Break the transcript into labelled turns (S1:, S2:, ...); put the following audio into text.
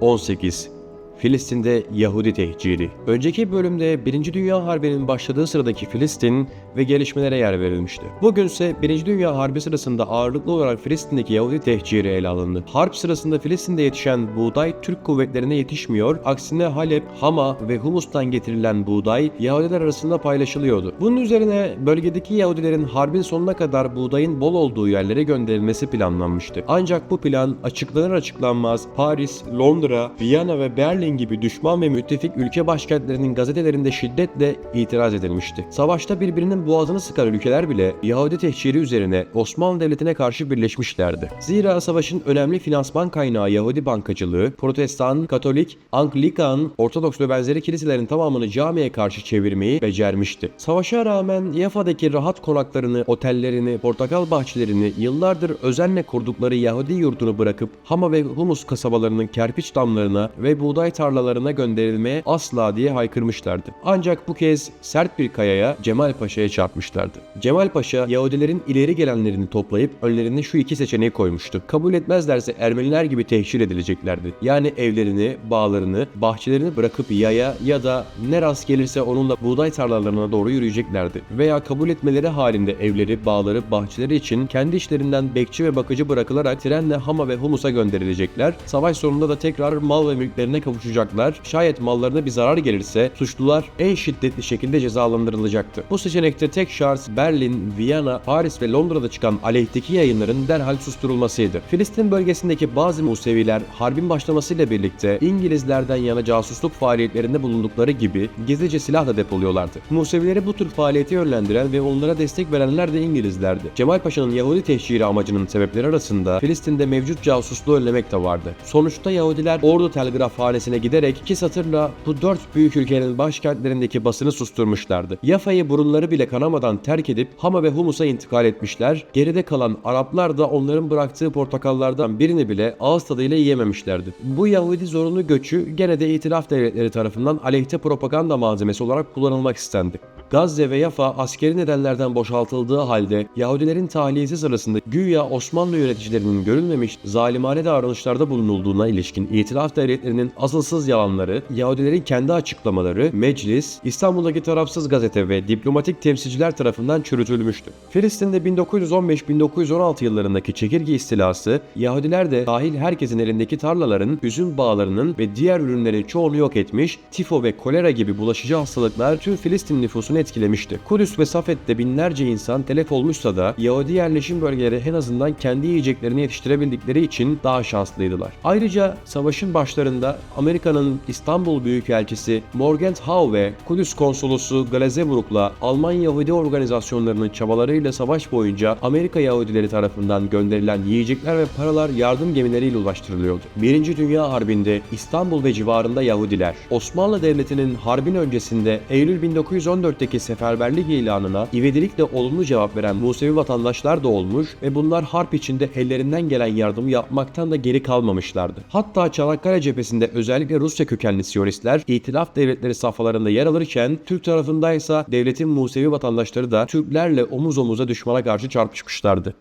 S1: 18 Filistin'de Yahudi tehciri. Önceki bölümde 1. Dünya Harbi'nin başladığı sıradaki Filistin ve gelişmelere yer verilmişti. Bugünse 1. Dünya Harbi sırasında ağırlıklı olarak Filistin'deki Yahudi tehciri ele alındı. Harp sırasında Filistin'de yetişen buğday Türk kuvvetlerine yetişmiyor, aksine Halep, Hama ve Humus'tan getirilen buğday Yahudiler arasında paylaşılıyordu. Bunun üzerine bölgedeki Yahudilerin harbin sonuna kadar buğdayın bol olduğu yerlere gönderilmesi planlanmıştı. Ancak bu plan açıklanır açıklanmaz Paris, Londra, Viyana ve Berlin gibi düşman ve müttefik ülke başkentlerinin gazetelerinde şiddetle itiraz edilmişti. Savaşta birbirinin boğazını sıkan ülkeler bile Yahudi tehciri üzerine Osmanlı Devleti'ne karşı birleşmişlerdi. Zira savaşın önemli finansman kaynağı Yahudi bankacılığı, Protestan, Katolik, Anglikan, Ortodoks ve benzeri kiliselerin tamamını camiye karşı çevirmeyi becermişti. Savaşa rağmen Yafa'daki rahat konaklarını, otellerini, portakal bahçelerini yıllardır özenle kurdukları Yahudi yurdunu bırakıp Hama ve Humus kasabalarının kerpiç damlarına ve buğday tarlalarına gönderilmeye asla diye haykırmışlardı. Ancak bu kez sert bir kayaya Cemal Paşa'ya çarpmışlardı. Cemal Paşa Yahudilerin ileri gelenlerini toplayıp önlerine şu iki seçeneği koymuştu. Kabul etmezlerse Ermeniler gibi tehcir edileceklerdi. Yani evlerini, bağlarını, bahçelerini bırakıp yaya ya da ne rast gelirse onunla buğday tarlalarına doğru yürüyeceklerdi. Veya kabul etmeleri halinde evleri, bağları, bahçeleri için kendi işlerinden bekçi ve bakıcı bırakılarak trenle Hama ve Humus'a gönderilecekler. Savaş sonunda da tekrar mal ve mülklerine kavuşacaklar. Şayet mallarına bir zarar gelirse suçlular en şiddetli şekilde cezalandırılacaktı. Bu seçenekte tek şart Berlin, Viyana, Paris ve Londra'da çıkan aleyhteki yayınların derhal susturulmasıydı. Filistin bölgesindeki bazı Museviler harbin başlamasıyla birlikte İngilizlerden yana casusluk faaliyetlerinde bulundukları gibi gizlice silah da depoluyorlardı. Musevileri bu tür faaliyeti yönlendiren ve onlara destek verenler de İngilizlerdi. Cemal Paşa'nın Yahudi teşhiri amacının sebepleri arasında Filistin'de mevcut casusluğu önlemek de vardı. Sonuçta Yahudiler ordu telgrafhanesine giderek iki satırla bu dört büyük ülkenin başkentlerindeki basını susturmuşlardı. Yafa'yı burunları bile kanamadan terk edip Hama ve Humus'a intikal etmişler. Geride kalan Araplar da onların bıraktığı portakallardan birini bile ağız tadıyla yiyememişlerdi. Bu Yahudi zorunlu göçü gene de itilaf devletleri tarafından aleyhte propaganda malzemesi olarak kullanılmak istendi. Gazze ve Yafa askeri nedenlerden boşaltıldığı halde Yahudilerin tahliyesi sırasında güya Osmanlı yöneticilerinin görülmemiş zalimane davranışlarda bulunulduğuna ilişkin itilaf devletlerinin asılsız yalanları, Yahudilerin kendi açıklamaları, meclis, İstanbul'daki tarafsız gazete ve diplomatik temsilciler tarafından çürütülmüştü. Filistin'de 1915-1916 yıllarındaki çekirge istilası, Yahudiler de dahil herkesin elindeki tarlaların, üzüm bağlarının ve diğer ürünlerin çoğunu yok etmiş, tifo ve kolera gibi bulaşıcı hastalıklar tüm Filistin nüfusunu etkilemişti. Kudüs ve Safet'te binlerce insan telef olmuşsa da Yahudi yerleşim bölgeleri en azından kendi yiyeceklerini yetiştirebildikleri için daha şanslıydılar. Ayrıca savaşın başlarında Amerika'nın İstanbul Büyükelçisi Morgenthau ve Kudüs Konsolosu Glazeburg'la Alman Yahudi organizasyonlarının çabalarıyla savaş boyunca Amerika Yahudileri tarafından gönderilen yiyecekler ve paralar yardım gemileriyle ulaştırılıyordu. Birinci Dünya Harbi'nde İstanbul ve civarında Yahudiler, Osmanlı Devleti'nin harbin öncesinde Eylül 1914'teki seferberlik ilanına ivedilikle olumlu cevap veren Musevi vatandaşlar da olmuş ve bunlar harp içinde ellerinden gelen yardımı yapmaktan da geri kalmamışlardı. Hatta Çanakkale cephesinde özellikle Rusya kökenli Siyonistler İtilaf devletleri safhalarında yer alırken Türk tarafındaysa devletin Musevi vatandaşları da Türklerle omuz omuza düşmana karşı çarpışmışlardı.